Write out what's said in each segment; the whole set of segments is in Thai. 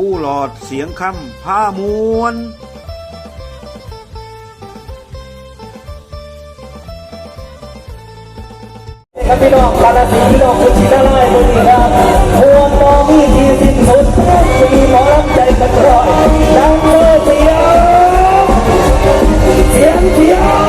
ผู้หลอดเสียงคำผ้ามวลครับพี่น้องกาลสินธุ์พี่น้องคุณชีนาไล่บุรีครับพวงมอมีที่สิ้นสุดมีหมอลำใจกันร้อยดังเมื่อเสียงเสียงเสียง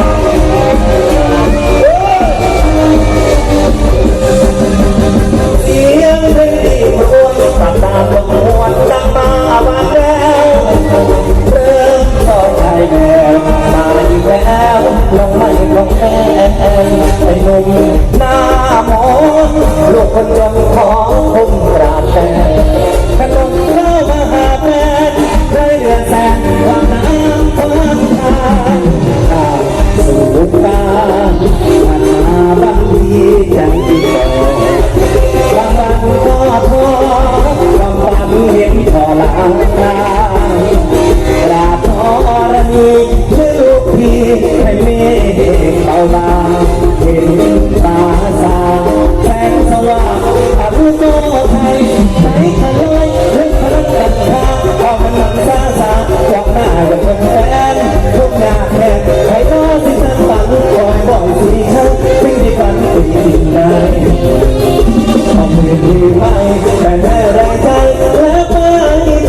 ดีไม่แต่แม่แรงใจและไม่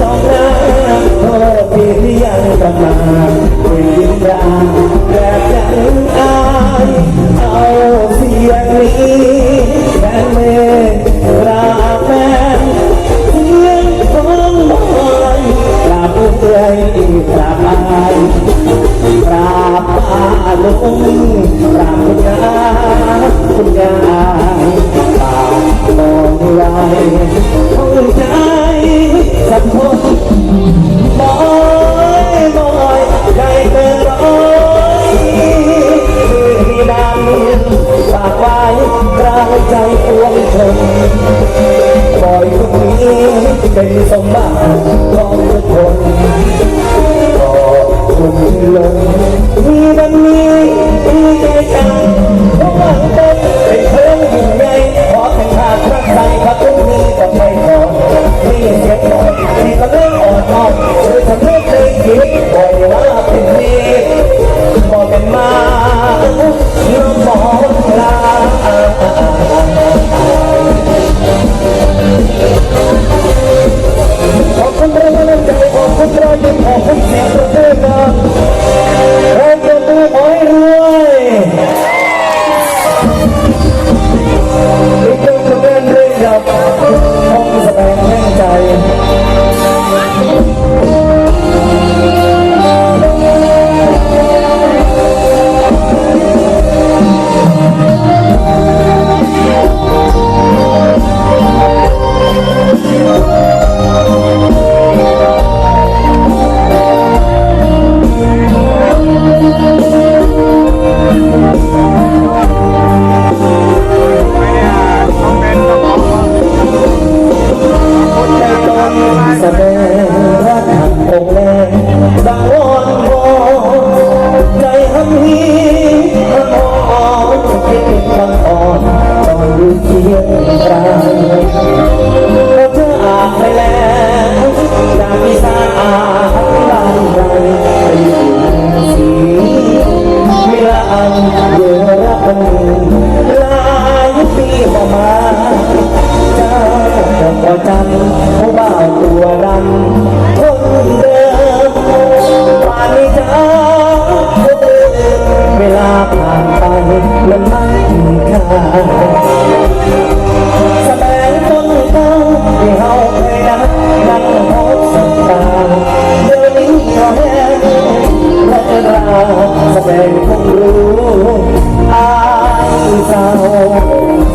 ต้องนาโทษที่ที่ยังกำลังเป็นยินดาแบบยังอายเอาเสียงนี้แฟนเมราแฟนเสียงของบอยกราบเอื้อยกราบอายกราบป้าลุง เข้าใจสักคนบอยบอยใจเกินร้อยที่ดันฝากไว้กลางใจปวงชนบอยคนนี้เป็นสมบัติของทุกคนขอบคุณลงที่วันนี้ที่ใจจังเพราะหวังเป็นเป็นเพื่อนยิ่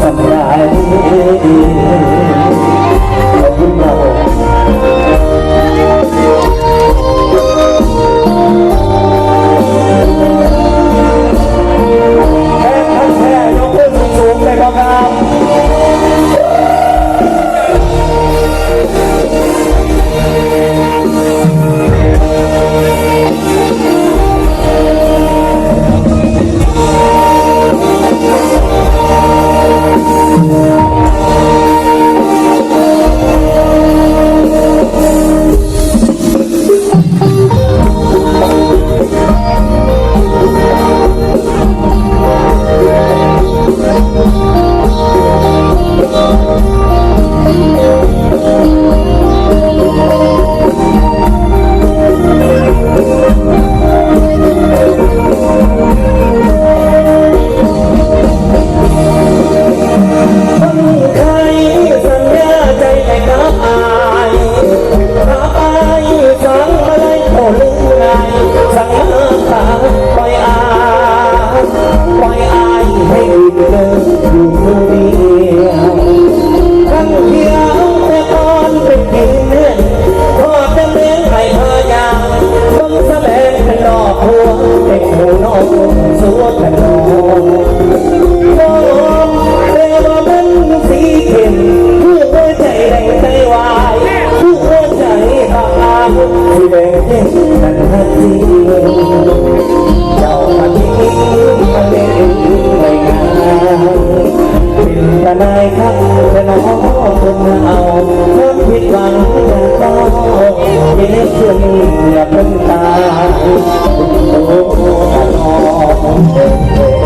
สำหรับ สองเรียกว่ามันสีเข้มผู้หัวใจแดงใจวายผู้หัวใจบางอาสีแดเข้มนั้นทันทีเจ้ามาที่มาเล่นในงานเป็นตานายครัแต่น้องคนเอาเพิ่มผิดหวังอย่างต้อเย็เสื่อมอย่เพิ่ตาโอ้โอ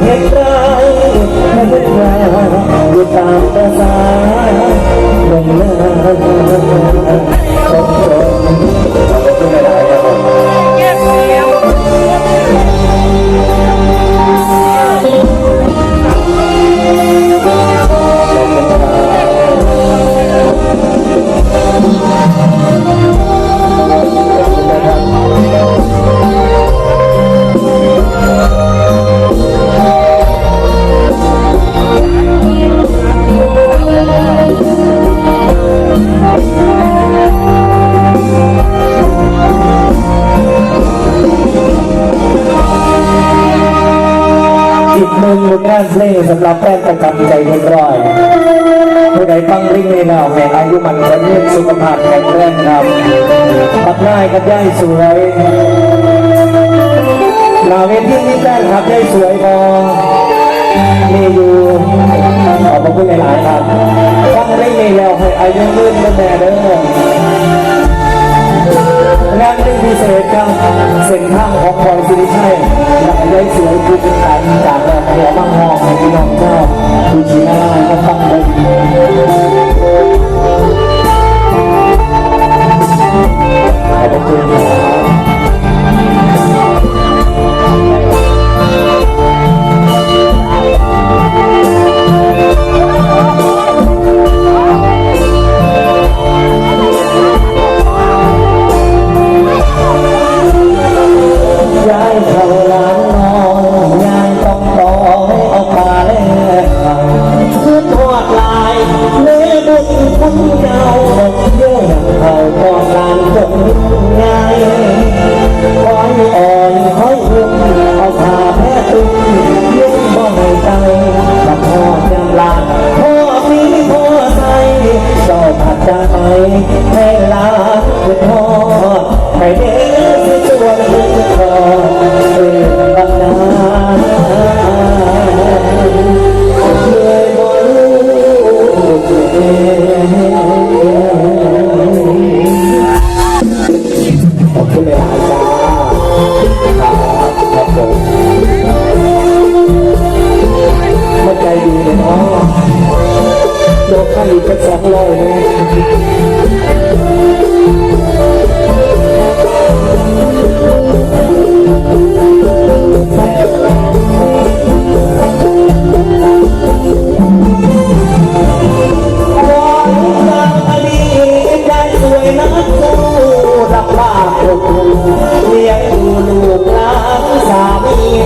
เหตุไรให้เห็นว่าอยู่ตามภาษาลงเลิกต้องจนำรับแฟนประจำใจเรียบร้อยผู้ใดฟังลิงในแนวแห่งอายุมันจะยืนสุขภาพแข็งแรงครับปักง่ายกับย่ายสวยนาเวทีนี้แฟนครับย่ายสวยพอมีอยู่ขอบพระคุณหลายๆครับฟังลิงในแนวให้อายุยืนเป็นแม่เด้อ งานเป็นพิเศษครับเส้นทางของพลอยสิริชัยหลังได้สวยคือเป็นการจากแรงหัวบางหองที่น้องชอบคือชีนาลาก็ฟังไปขอบคุณครับ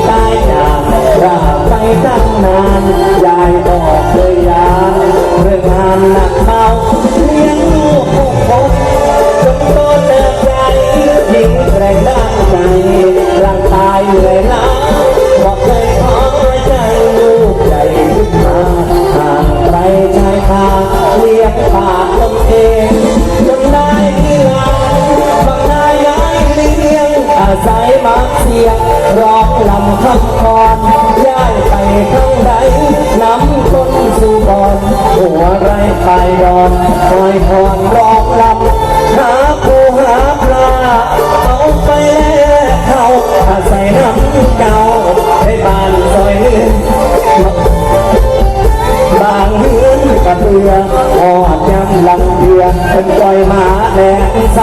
ตายจากราไปตั้งนานยายบอกเคยยาเรื่องงานหนักเบาเลี้ยงลูกหกคนจนโตเติบใหญ่ยิ่งแรงด้านใจร่างกายเหนื่อยล้าบอกเคยขอใจลูกใหญ่ขึ้นมาห่างไกลชายคาเรียกปากลมเองจนได้ที่งานบางนายย้ายเลี้ยงอาศัยมาเสียงรอ ลำคำกรย้ายไปข้างใดน้ำต้นสู่บอนหัวไรไปดอนคอยคอนรองลำหาปูหาปลาเอาไปแล้วเขาอาศัยน้ำเก่าให้บ้านซอยเลื่อนบางเฮือนกระเบืออดยำลังเดือเป็นปล่อยหมาแดงใส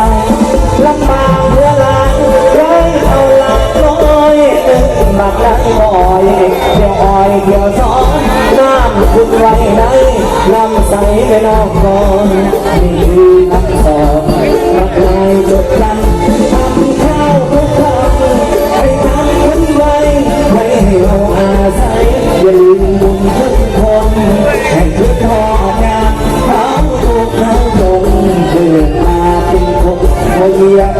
ลำบากเพื่อ บักนั้นบ่อยเดี๋ยวอ้อยเดี๋ยวซ้อนน้ำคุณไว้ในลำใสไปนอกก่อนนี่คือน้ำสองมักลายจดจำทำข้าวทุกคำให้ทำคุณไว้ไม่ให้เราอาศัยอย่าลืมบุญทุกคนให้ทุกทองานเขาถูกเขาจงเกิดมาเป็นคนเขาเหยียบ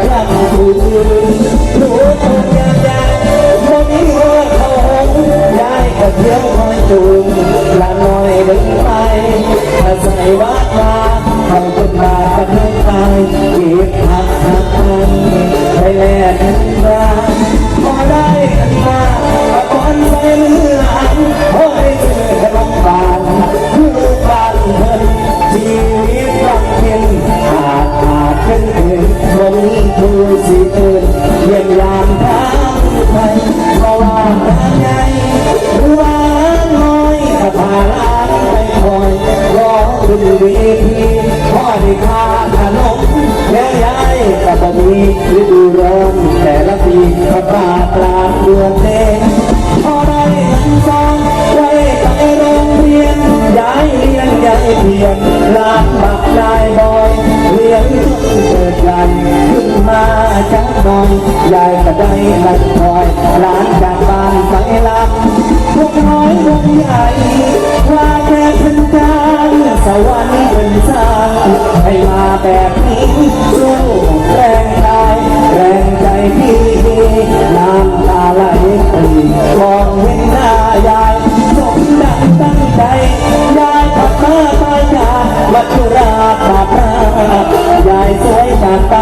ได้ลัดคอยหลานจากบ้านไปลำพวกน้อยพวกใหญ่ว่าแค่เป็นจานสวรรค์เป็นสร้างให้มาแบบนี้สู้แรงกายแรงใจพี่น้ำตาไหลปรีมองเห็นหน้ายายสมดังตั้งใจยายขับมาไปจากวัดจุราชบาปรายายสวยจากไป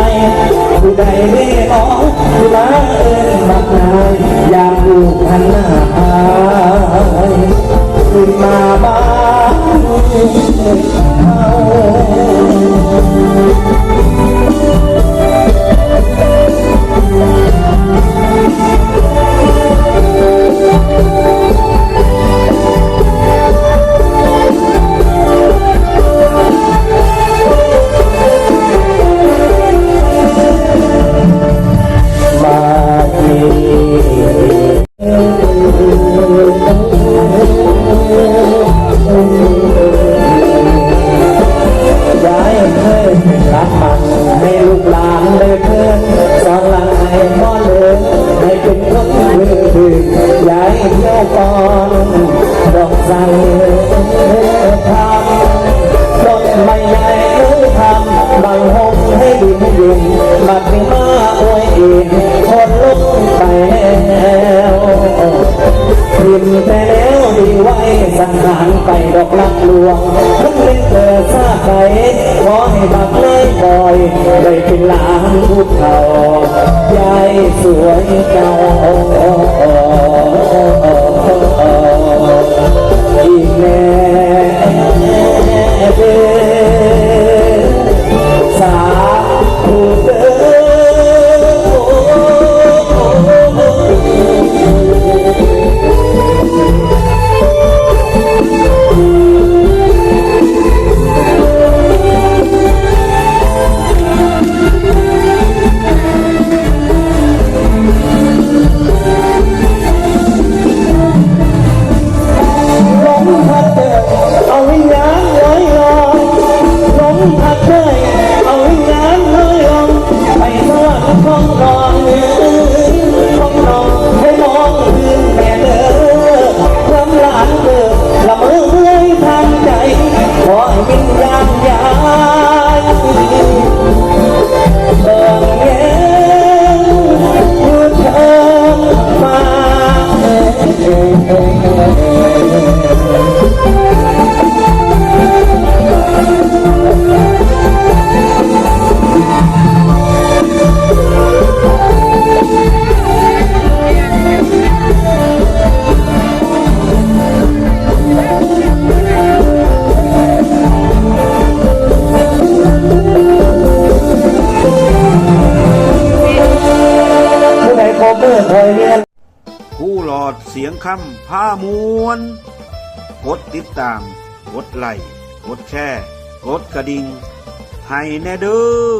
ผู้ใดไม่มองผู้ละเอิญมักนายอยากดูพันหน้าอายขึ้นมาบ้าน ได้เป็นหลานผู้เฒ่ายายสวยเก่าอีกแม่เด้สาธุ วรรค์ของนอนของนอ คำผ้ามวน กดติดตาม กดไลค์กดแชร์ กดกระดิ่งให้แน่เด้อ